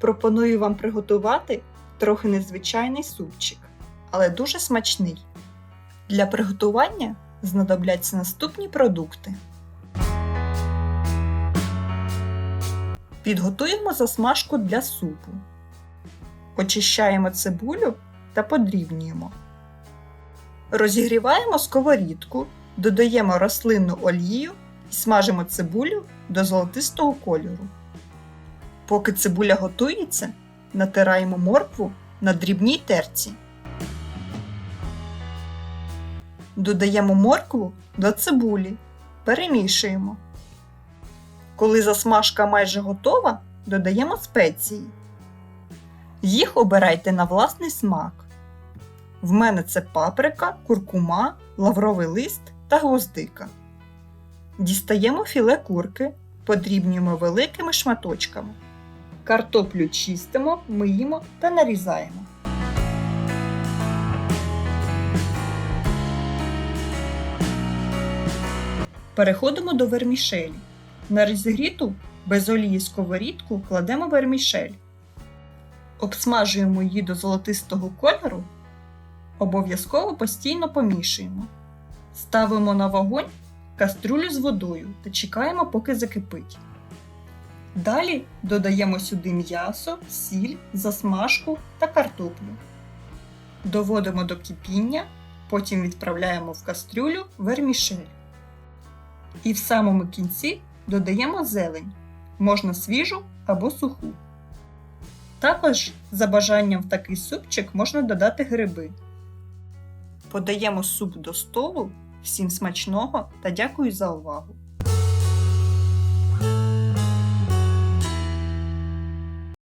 Пропоную вам приготувати трохи незвичайний супчик, але дуже смачний. Для приготування знадобляться наступні продукти. Підготуємо засмажку для супу. Очищаємо цибулю та подрібнюємо. Розігріваємо сковорідку, додаємо рослинну олію і смажимо цибулю до золотистого кольору. Поки цибуля готується, натираємо моркву на дрібній терці. Додаємо моркву до цибулі, перемішуємо. Коли засмажка майже готова, додаємо спеції. Їх обирайте на власний смак. В мене це паприка, куркума, лавровий лист та гвоздика. Дістаємо філе курки, подрібнюємо великими шматочками. Картоплю чистимо, миємо та нарізаємо. Переходимо до вермішелі. На розігріту без олії сковорідку кладемо вермішель. Обсмажуємо її до золотистого кольору. Обов'язково постійно помішуємо. Ставимо на вогонь каструлю з водою та чекаємо, поки закипить. Далі додаємо сюди м'ясо, сіль, засмажку та картоплю. Доводимо до кипіння, потім відправляємо в кастрюлю вермішель. І в самому кінці додаємо зелень, можна свіжу або суху. Також, за бажанням в такий супчик можна додати гриби. Подаємо суп до столу. Всім смачного та дякую за увагу!